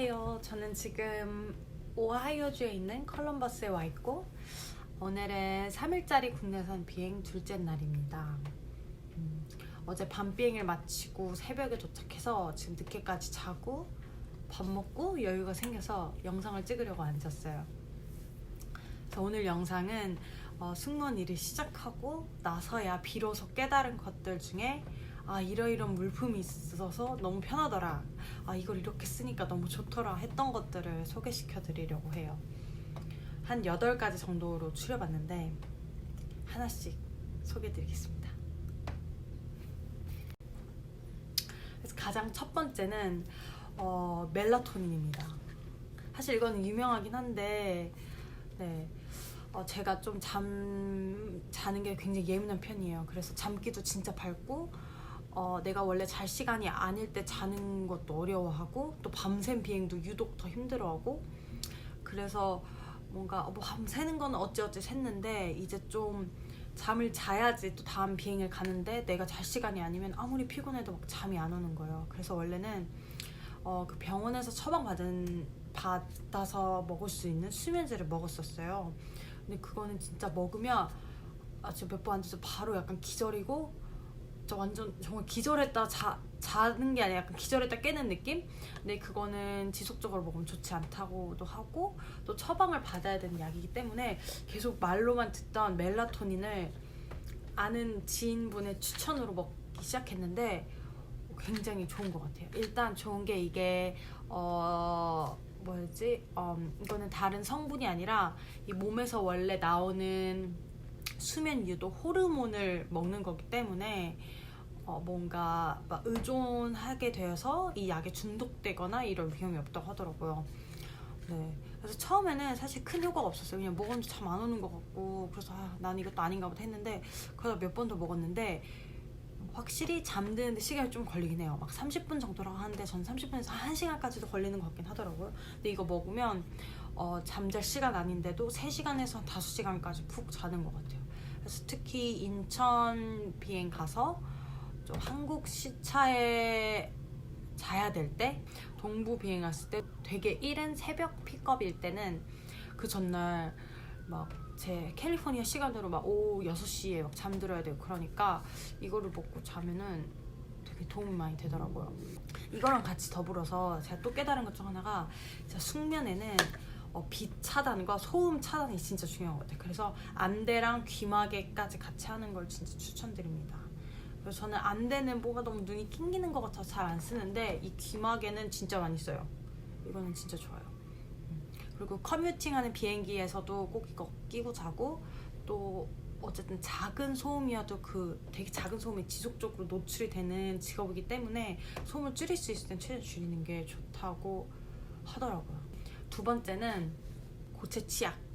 안녕하세요. 저는 지금 오하이오주에 있는 컬럼버스에 와 있고 오늘은 3일짜리 국내선 비행 둘째 날입니다. 음, 어제 밤 비행을 마치고 새벽에 도착해서 지금 늦게까지 자고 밥 먹고 여유가 생겨서 영상을 찍으려고 앉았어요. 그래서 오늘 영상은 어, 승무원 일을 시작하고 나서야 비로소 깨달은 것들 중에 아 이러이런 물품이 있어서 너무 편하더라. 아 이걸 이렇게 쓰니까 너무 좋더라 했던 것들을 소개시켜 드리려고 해요. 한 8가지 정도로 추려봤는데 하나씩 소개해 드리겠습니다. 그래서 가장 첫 번째는 어, 멜라토닌입니다. 사실 이거는 유명하긴 한데 네 어, 제가 좀 잠 자는 게 굉장히 예민한 편이에요. 그래서 잠기도 진짜 밝고 어, 내가 원래 잘 시간이 아닐 때 자는 것도 어려워하고 또 밤샘 비행도 유독 더 힘들어하고 그래서 뭔가 뭐 밤새는 건 어찌어찌 샜는데 이제 좀 잠을 자야지 또 다음 비행을 가는데 내가 잘 시간이 아니면 아무리 피곤해도 막 잠이 안 오는 거예요. 그래서 원래는 어, 그 병원에서 처방 받은 받아서 먹을 수 있는 수면제를 먹었었어요. 근데 그거는 진짜 먹으면 아 지금 몇번 앉아서 바로 약간 기절이고 저 완전 정말 기절했다 자, 자는 게 아니라 약간 기절했다 깨는 느낌? 근데 그거는 지속적으로 먹으면 좋지 않다고도 하고 또 처방을 받아야 되는 약이기 때문에 계속 말로만 듣던 멜라토닌을 아는 지인분의 추천으로 먹기 시작했는데 굉장히 좋은 것 같아요. 일단 좋은 게 이게 어 뭐였지? 음, 이거는 다른 성분이 아니라 이 몸에서 원래 나오는 수면 유도 호르몬을 먹는 거기 때문에 어, 뭔가 막 의존하게 되어서 이 약에 중독되거나 이럴 위험이 없다고 하더라고요. 네. 그래서 처음에는 사실 큰 효과가 없었어요. 그냥 먹었는데 잠안 오는 것 같고 그래서 아, 난 이것도 아닌가 보다 했는데 그러다 몇 번 더 먹었는데 확실히 잠드는데 시간이 좀 걸리긴 해요. 막 30분 정도라고 하는데 전 30분에서 1시간까지도 걸리는 것 같긴 하더라고요. 근데 이거 먹으면 어, 잠잘 시간 아닌데도 3시간에서 5시간까지 푹 자는 것 같아요. 그래서 특히 인천 비행 가서 좀 한국 시차에 자야 될 때 동부 비행 갔을 때 되게 이른 새벽 픽업일 때는 그 전날 막 제 캘리포니아 시간으로 막 오후 6시에 막 잠들어야 되고 그러니까 이거를 먹고 자면은 되게 도움이 많이 되더라고요. 이거랑 같이 더불어서 제가 또 깨달은 것 중 하나가 숙면에는 어, 빛 차단과 소음 차단이 진짜 중요한 것 같아요. 그래서 안대랑 귀마개까지 같이 하는 걸 진짜 추천드립니다. 그래서 저는 안대는 뭐가 너무 눈이 낑기는 것 같아서 잘 안 쓰는데 이 귀마개는 진짜 많이 써요. 이거는 진짜 좋아요. 음. 그리고 커뮤팅하는 비행기에서도 꼭 이거 끼고 자고 또 어쨌든 작은 소음이어도 그 되게 작은 소음에 지속적으로 노출이 되는 직업이기 때문에 소음을 줄일 수 있을 땐 최대한 줄이는 게 좋다고 하더라고요. 두 번째는 고체 치약.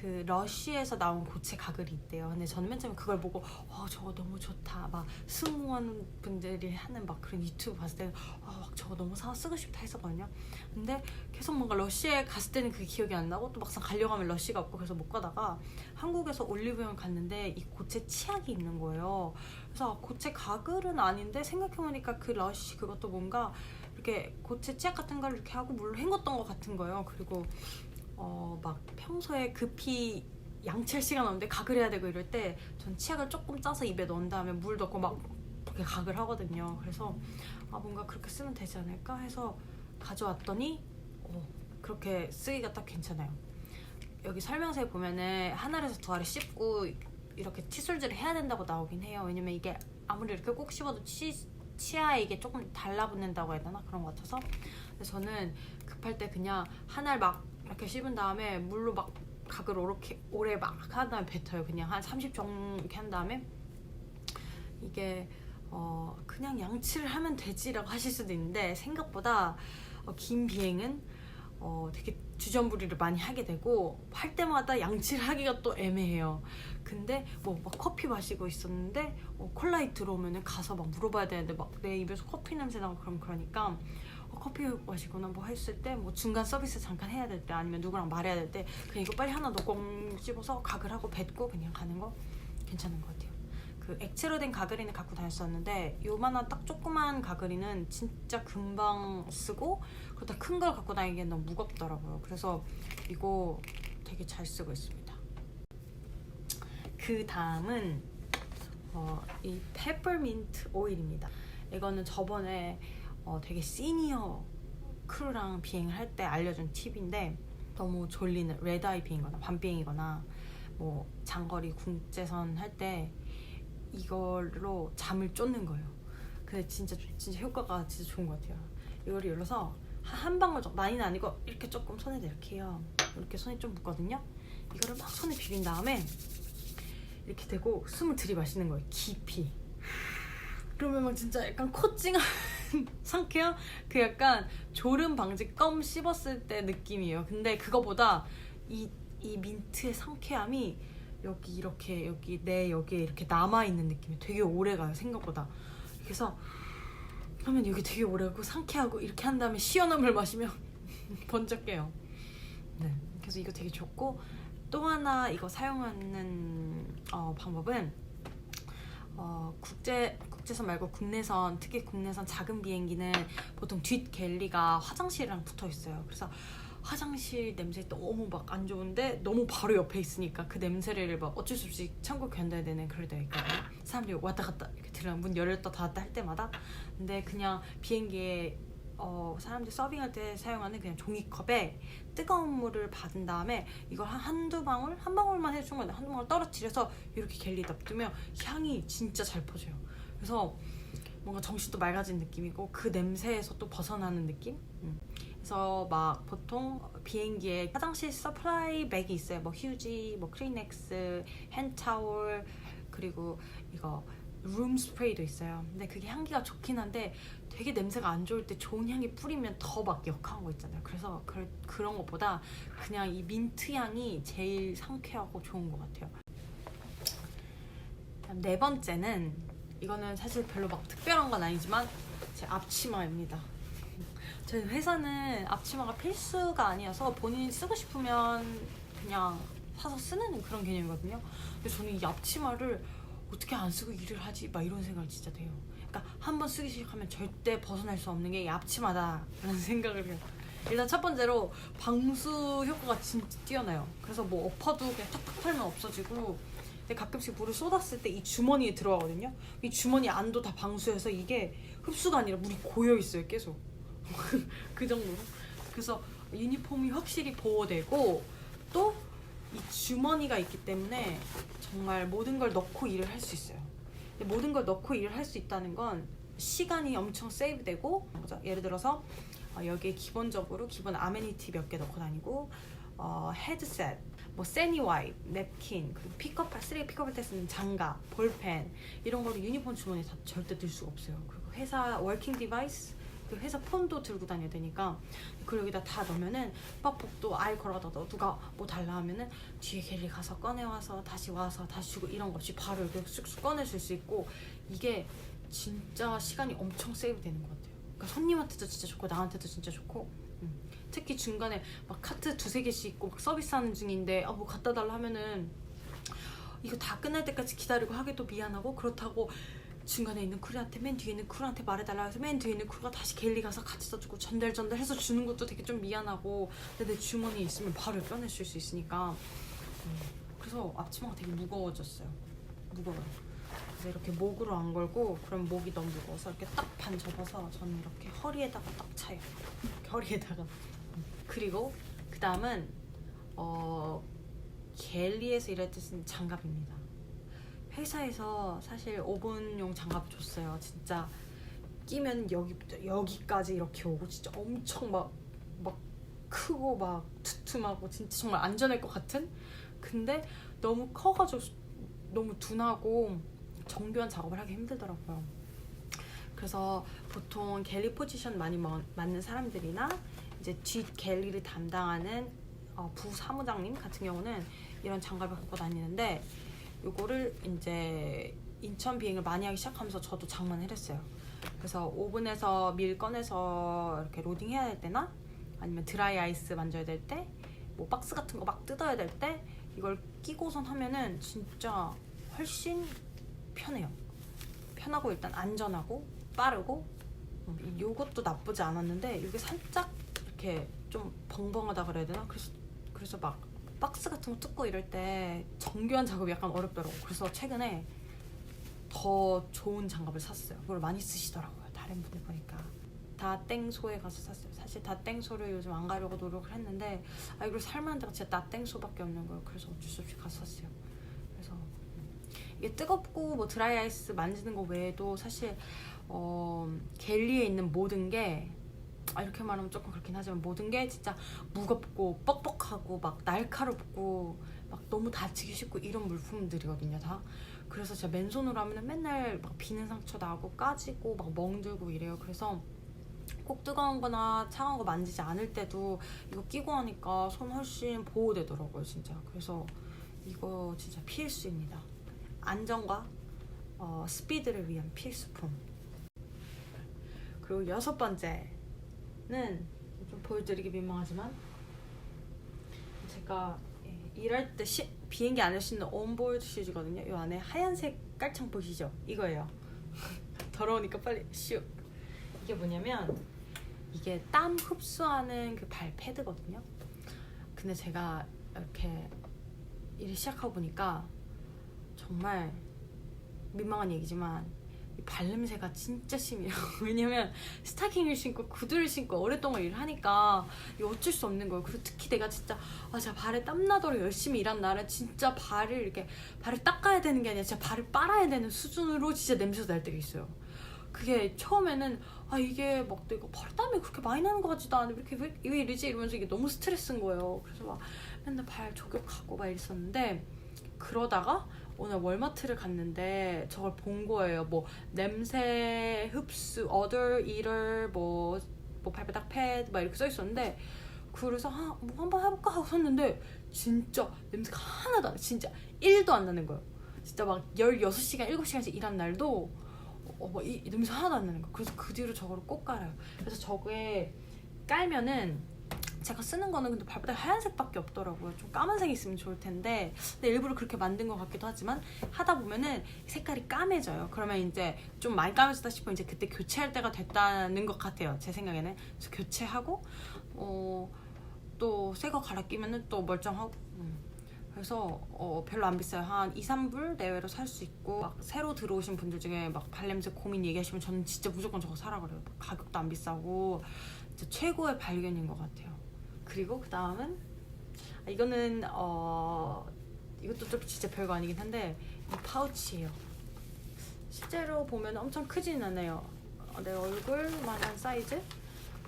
그 러쉬에서 나온 고체 가글이 있대요. 근데 저는 맨 처음에 그걸 보고 어 저거 너무 좋다. 막 승무원 분들이 하는 막 그런 유튜브 봤을 때는 어 저거 너무 사 쓰고 싶다 했었거든요. 근데 계속 뭔가 러쉬에 갔을 때는 그게 기억이 안 나고 또 막상 가려고 하면 러쉬가 없고 그래서 못 가다가 한국에서 올리브영 갔는데 이 고체 치약이 있는 거예요. 그래서 아, 고체 가글은 아닌데 생각해보니까 그 러쉬 그것도 뭔가 이렇게 고체 치약 같은 걸 이렇게 하고 물로 헹궜던 것 같은 거예요. 그리고 어 막 평소에 급히 양치할 시간 없는데 가글 해야 되고 이럴 때 전 치약을 조금 짜서 입에 넣은 다음에 물 넣고 막 이렇게 가글 하거든요. 그래서 아 뭔가 그렇게 쓰면 되지 않을까 해서 가져왔더니 어, 그렇게 쓰기가 딱 괜찮아요. 여기 설명서에 보면은 한 알에서 두 알을 씹고 이렇게 칫솔질을 해야 된다고 나오긴 해요. 왜냐면 이게 아무리 이렇게 꼭 씹어도 치, 치아에 이게 조금 달라붙는다고 해야 되나? 그런 것 같아서. 근데 저는 급할 때 그냥 한 알 막 이렇게 씹은 다음에 물로 막 각을 오렇게 오래 막 한 다음에 뱉어요. 그냥 한 30종 이렇게 한 다음에. 이게 어 그냥 양치를 하면 되지라고 하실 수도 있는데 생각보다 어, 긴 비행은 어 되게 주전부리를 많이 하게 되고 할 때마다 양치를 하기가 또 애매해요. 근데 뭐 막 커피 마시고 있었는데 어, 콜라이 들어오면은 가서 막 물어봐야 되는데 막 내 입에서 커피 냄새 나고 그럼 그러니까 어, 커피 마시거나 뭐 했을 때 뭐 중간 서비스 잠깐 해야 될 때 아니면 누구랑 말해야 될 때 그냥 이거 빨리 하나 넣고 꽁 씹어서 각을 하고 뱉고 그냥 가는 거 괜찮은 것 같아요. 그 액체로 된 가그린을 갖고 다녔었는데 요만한 딱 조그만 가그린은 진짜 금방 쓰고 그렇다 큰 걸 갖고 다니기엔 너무 무겁더라고요. 그래서 이거 되게 잘 쓰고 있습니다. 그 다음은 어, 이 페퍼민트 오일입니다. 이거는 저번에 어, 되게 시니어 크루랑 비행을 할 때 알려준 팁인데 너무 졸리는 레드아이 비행거나 밤비행이거나 뭐 장거리 국제선 할 때 이걸로 잠을 쫓는 거예요. 근데 진짜 진짜 효과가 진짜 좋은 것 같아요. 이거를 열어서 한- 한 방울 정도 많이는 아니고 이렇게 조금 손에다 이렇게 해요. 이렇게 손이 좀 묻거든요. 이거를 막 손에 비빈 다음에 이렇게 대고 숨을 들이마시는 거예요. 깊이. 그러면 막 진짜 약간 코찡한 상쾌한 그 약간 졸음 방지 껌 씹었을 때 느낌이에요. 근데 그거보다 이, 이 민트의 상쾌함이 여기 이렇게 여기 내 여기에 이렇게 남아 있는 느낌이 되게 오래 가요 생각보다. 그래서 그러면 여기 되게 오래 가고 상쾌하고 이렇게 한 다음에 시원한 물 마시면 번쩍 깨요. 네. 그래서 이거 되게 좋고 또 하나 이거 사용하는 어, 방법은 어, 국제 국제선 말고 국내선 특히 국내선 작은 비행기는 보통 뒷 갤리가 화장실이랑 붙어 있어요. 그래서 화장실 냄새 너무 막 안 좋은데 너무 바로 옆에 있으니까 그 냄새를 막 어쩔 수 없이 참고 견뎌야 되는 그럴 때가 있거든요. 사람들이 왔다 갔다 이렇게 들어 문 열었다 닫았다 할 때마다 근데 그냥 비행기에 어, 사람들 서빙할 때 사용하는 그냥 종이컵에 뜨거운 물을 받은 다음에 이걸 한 한두 방울 한 방울만 해주는 건데 한두 방울 떨어뜨려서 이렇게 갤리 납두면 향이 진짜 잘 퍼져요. 그래서 뭔가 정신도 맑아진 느낌이고 그 냄새에서 또 벗어나는 느낌. 음. 그래서 막 보통 비행기에 화장실 서플라이 백이 있어요. 뭐 휴지, 뭐 크리넥스, 핸타올 그리고 이거 룸 스프레이도 있어요. 근데 그게 향기가 좋긴 한데 되게 냄새가 안 좋을 때 좋은 향이 뿌리면 더 막 역한 거 있잖아요. 그래서 그, 그런 것보다 그냥 이 민트 향이 제일 상쾌하고 좋은 것 같아요. 네 번째는 이거는 사실 별로 막 특별한 건 아니지만 제 앞치마입니다. 저희 회사는 앞치마가 필수가 아니어서 본인이 쓰고 싶으면 그냥 사서 쓰는 그런 개념이거든요. 근데 저는 이 앞치마를 어떻게 안 쓰고 일을 하지? 막 이런 생각이 진짜 돼요. 그러니까 한 번 쓰기 시작하면 절대 벗어날 수 없는 게 이 앞치마다라는 생각을 해요. 일단 첫 번째로 방수 효과가 진짜 뛰어나요. 그래서 뭐 엎어도 그냥 탁탁 털면 없어지고 근데 가끔씩 물을 쏟았을 때 이 주머니에 들어가거든요. 이 주머니 안도 다 방수해서 이게 흡수가 아니라 물이 고여 있어요, 계속. 그 정도로. 그래서 유니폼이 확실히 보호되고 또 이 주머니가 있기 때문에 정말 모든 걸 넣고 일을 할 수 있어요. 모든 걸 넣고 일을 할 수 있다는 건 시간이 엄청 세이브되고? 예를 들어서 어, 여기에 기본적으로 기본 아메니티 몇 개 넣고 다니고 어, 헤드셋, 뭐 세니 와이프, 냅킨, 그리고 픽업할 쓰레기 픽업할 때 쓰는 장갑, 볼펜 이런 거를 유니폼 주머니에 다 절대 들 수가 없어요. 그리고 회사 워킹 디바이스 그 회사 폰도 들고 다녀야 되니까 그리고 여기다 다 넣으면은 빡복도 아예 걸어다 너 누가 뭐 달라 하면은 뒤에 갤리 가서 꺼내와서 다시 와서 다시 주고 이런 거 없이 바로 이렇게 쑥쑥 꺼내줄 수 있고 이게 진짜 시간이 엄청 세이브 되는 것 같아요. 그러니까 손님한테도 진짜 좋고 나한테도 진짜 좋고 음. 특히 중간에 막 카트 두세 개씩 있고 막 서비스하는 중인데 아 뭐 갖다 달라 하면은 이거 다 끝날 때까지 기다리고 하기도 미안하고 그렇다고 중간에 있는 크루한테 맨 뒤에 있는 크루한테 말해달라 해서 맨 뒤에 있는 크루가 다시 갤리 가서 같이 써주고 전달 전달 해서 주는 것도 되게 좀 미안하고 근데 내 주머니에 있으면 바로 꺼내줄 수 있으니까. 음, 그래서 앞치마가 되게 무거워졌어요. 무거워요. 그래서 이렇게 목으로 안 걸고 그럼 목이 너무 무거워서 이렇게 딱 반 접어서 저는 이렇게 허리에다가 딱 차요. 허리에다가. 음. 그리고 그 다음은 어 갤리에서 일할 때 쓰는 장갑입니다 회사에서 사실 오븐용 장갑 줬어요. 진짜 끼면 여기부터 여기까지 이렇게 오고 진짜 엄청 막 막 크고 막 두툼하고 진짜 정말 안전할 것 같은. 근데 너무 커가지고 너무 둔하고 정교한 작업을 하기 힘들더라고요. 그래서 보통 갤리 포지션 많이 머- 맞는 사람들이나 이제 뒷 갤리를 담당하는 어, 부사무장님 같은 경우는 이런 장갑을 갖고 다니는데 요거를 이제 인천 비행을 많이 하기 시작하면서 저도 장만을 했어요. 그래서 오븐에서 밀 꺼내서 이렇게 로딩 해야 될 때나 아니면 드라이 아이스 만져야 될 때, 뭐 박스 같은 거 막 뜯어야 될 때 이걸 끼고선 하면은 진짜 훨씬 편해요. 편하고 일단 안전하고 빠르고 음, 요것도 나쁘지 않았는데 이게 살짝 이렇게 좀 벙벙하다 그래야 되나? 그래서 그래서 막 박스 같은 거 뜯고 이럴 때 정교한 작업이 약간 어렵더라고. 그래서 최근에 더 좋은 장갑을 샀어요. 그걸 많이 쓰시더라고요. 다른 분들 보니까. 다 땡소에 가서 샀어요. 사실 다 땡소를 요즘 안 가려고 노력을 했는데 아 이걸 살만한 데가 진짜 다 땡소밖에 없는 거예요. 그래서 어쩔 수 없이 가서 샀어요. 그래서 이게 뜨겁고 뭐 드라이 아이스 만지는 거 외에도 사실 어 갤리에 있는 모든 게 아, 이렇게 말하면 조금 그렇긴 하지만 모든 게 진짜 무겁고 뻑뻑하고 막 날카롭고 막 너무 다치기 쉽고 이런 물품들이거든요 다. 그래서 제가 맨손으로 하면 맨날 막 비는 상처 나고 까지고 막 멍들고 이래요. 그래서 꼭 뜨거운 거나 차가운 거 만지지 않을 때도 이거 끼고 하니까 손 훨씬 보호되더라고요 진짜. 그래서 이거 진짜 필수입니다. 안전과 어, 스피드를 위한 필수품. 그리고 여섯 번째는 좀 보여드리기 민망하지만 제가 예, 일할 때 시, 비행기 안에 신는 온보드 슈즈거든요. 이 안에 하얀색 깔창 보시죠? 이거예요. 더러우니까 빨리 슉. 이게 뭐냐면 이게 땀 흡수하는 그 발 패드거든요. 근데 제가 이렇게 일을 시작하고 보니까 정말 민망한 얘기지만 이 발냄새가 진짜 심해요. 왜냐면 스타킹을 신고 구두를 신고 오랫동안 일을 하니까 이거 어쩔 수 없는 거예요. 그리고 특히 내가 진짜 아 진짜 발에 땀 나도록 열심히 일한 날은 진짜 발을 이렇게 발을 닦아야 되는 게 아니라 진짜 발을 빨아야 되는 수준으로 진짜 냄새가 날 때가 있어요. 그게 처음에는 아 이게 막 내가 발 땀이 그렇게 많이 나는 것 같지도 않은데 왜 이렇게 왜, 왜 이러지 이러면서 이게 너무 스트레스인 거예요. 그래서 막 맨날 발 저격하고 막 이랬었는데 그러다가 오늘 월마트를 갔는데 저걸 본 거예요. 뭐 냄새 흡수, 이럴, 뭐, 뭐 발바닥 패드 막 이렇게 써 있었는데 그래서 하, 뭐 한번 해볼까 하고 샀는데 진짜 냄새가 하나도 안 나. 진짜 1도 안 나는 거예요. 진짜 막 16시간, 7시간씩 일한 날도 어, 막 이, 이 냄새 하나도 안 나는 거예요. 그래서 그 뒤로 저거를 꼭 깔아요. 그래서 저거에 깔면은 제가 쓰는 거는 근데 발바닥 하얀색밖에 없더라고요. 좀 까만색이 있으면 좋을 텐데 근데 일부러 그렇게 만든 것 같기도 하지만 하다 보면은 색깔이 까매져요. 그러면 이제 좀 많이 까매졌다 싶으면 이제 그때 교체할 때가 됐다는 것 같아요. 제 생각에는 그래서 교체하고 어, 또 새 거 갈아 끼면은 또 멀쩡하고 음. 그래서 어, 별로 안 비싸요. 한 2, 3불 내외로 살 수 있고 막 새로 들어오신 분들 중에 막 발냄새 고민 얘기하시면 저는 진짜 무조건 저거 사라 그래요. 가격도 안 비싸고 최고의 발견인 것 같아요. 그리고 그 다음은 아, 이거는 어 이것도 좀 진짜 별거 아니긴 한데 이 파우치예요. 실제로 보면 엄청 크진 않아요. 어, 내 얼굴만한 사이즈.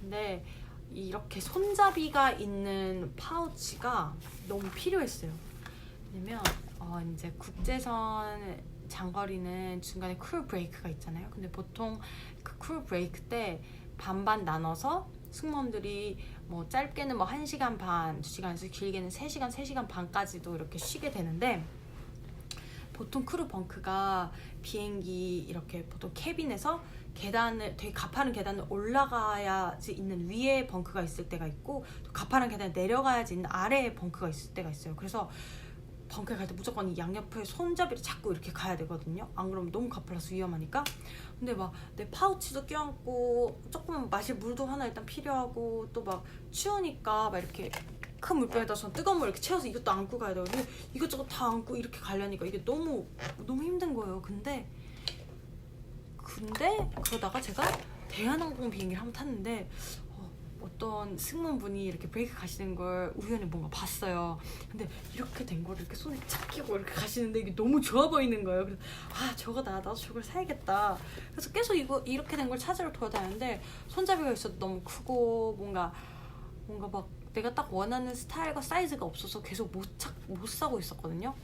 근데 이렇게 손잡이가 있는 파우치가 너무 필요했어요. 왜냐면 어 이제 국제선 장거리는 중간에 쿨 브레이크가 있잖아요. 근데 보통 그 쿨 브레이크 때 반반 나눠서 승무원들이 뭐 짧게는 뭐 1시간 반, 2시간에서 길게는 3시간, 3시간 반까지도 이렇게 쉬게 되는데 보통 크루 벙크가 비행기 이렇게 보통 캐빈에서 계단을 되게 가파른 계단을 올라가야지 있는 위에 벙크가 있을 때가 있고 또 가파른 계단을 내려가야지 있는 아래에 벙크가 있을 때가 있어요. 그래서 벙크에 갈 때 무조건 이 양옆에 손잡이를 잡고 이렇게 가야 되거든요. 안 그러면 너무 가팔라서 위험하니까. 근데 막 내 파우치도 껴안고 조금 마실 물도 하나 일단 필요하고 또 막 추우니까 막 이렇게 큰 물병에다 전 뜨거운 물 이렇게 채워서 이것도 안고 가야 되고 이것저것 다 안고 이렇게 가려니까 이게 너무 너무 힘든 거예요. 근데 근데 그러다가 제가 대한항공 비행기를 한번 탔는데 어, 어떤 승무원분이 이렇게 브레이크 가시는 걸 우연히 뭔가 봤어요. 근데 이렇게 된 거를 이렇게 손에 착 끼고 이렇게 가시는데 이게 너무 좋아 보이는 거예요. 그래서 아 저거다 나도 저걸 사야겠다. 그래서 계속 이거 이렇게 된 걸 찾으러 돌아다녔는데 손잡이가 있어도 너무 크고 뭔가 뭔가 막 내가 딱 원하는 스타일과 사이즈가 없어서 계속 못, 찾, 못 사고 있었거든요.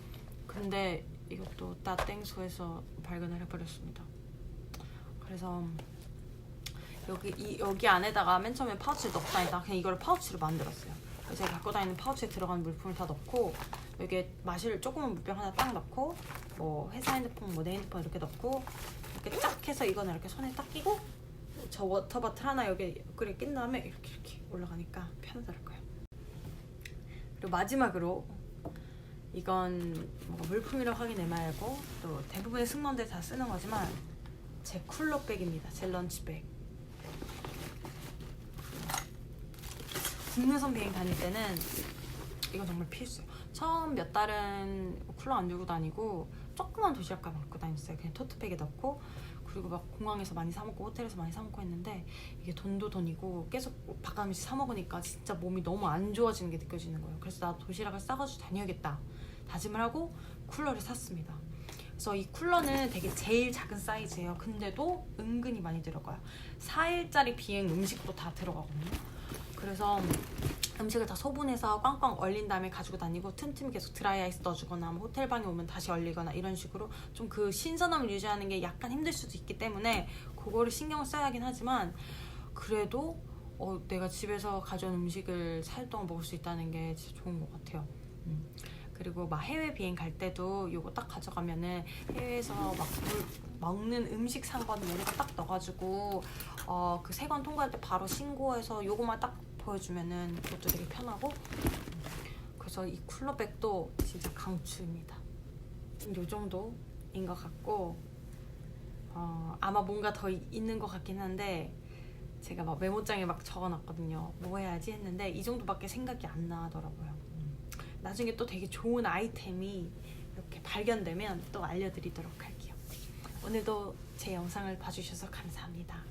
근데 이것도 따 땡소에서 발견을 해버렸습니다. 그래서 여기 이, 여기 안에다가 맨 처음에 파우치를 넣고 다니다가 그냥 이걸 파우치로 만들었어요. 그래서 제가 갖고 다니는 파우치에 들어가는 물품을 다 넣고 여기에 마실 조그만 물병 하나 딱 넣고 뭐 회사 핸드폰, 뭐 내 핸드폰 이렇게 넣고 이렇게 쫙 해서 이거는 이렇게 손에 딱 끼고 저 워터 버틀 하나 여기 옆구리에 낀 다음에 이렇게 이렇게 올라가니까 편하더라고요. 그리고 마지막으로 이건 뭐 물품이라고 하긴 애매하고 또 대부분의 승무원들 다 쓰는 거지만 제 쿨러백입니다. 제 런치백. 국내선 비행 다닐 때는 이건 정말 필수예요. 처음 몇 달은 쿨러 안 들고 다니고 조그만 도시락 가방 갖고 다녔어요. 그냥 토트백에 넣고 그리고 막 공항에서 많이 사 먹고 호텔에서 많이 사 먹고 했는데 이게 돈도 돈이고 계속 바깥 음식 사 먹으니까 진짜 몸이 너무 안 좋아지는 게 느껴지는 거예요. 그래서 나 도시락을 싸가지고 다녀야겠다 다짐을 하고 쿨러를 샀습니다. 그래서 이 쿨러는 되게 제일 작은 사이즈예요. 근데도 은근히 많이 들어가요. 4일짜리 비행 음식도 다 들어가거든요. 그래서 음식을 다 소분해서 꽝꽝 얼린 다음에 가지고 다니고 틈틈이 계속 드라이 아이스 넣어주거나 뭐 호텔 방에 오면 다시 얼리거나 이런 식으로 좀 그 신선함을 유지하는 게 약간 힘들 수도 있기 때문에 그거를 신경을 써야 하긴 하지만 그래도 어, 내가 집에서 가져온 음식을 4일 동안 먹을 수 있다는 게 진짜 좋은 것 같아요. 음. 그리고 막 해외 비행 갈 때도 요거 딱 가져가면은 해외에서 막 물- 먹는 음식 산 거는 여기다 딱 넣어가지고 어, 그 세관 통과할 때 바로 신고해서 요거만 딱 보여주면은 그것도 되게 편하고 그래서 이 쿨러백도 진짜 강추입니다. 요 정도인 것 같고 어, 아마 뭔가 더 이- 있는 것 같긴 한데 제가 막 메모장에 막 적어놨거든요. 뭐 해야지 했는데 이 정도밖에 생각이 안 나더라고요. 음. 나중에 또 되게 좋은 아이템이 이렇게 발견되면 또 알려드리도록 할게요. 오늘도 제 영상을 봐주셔서 감사합니다.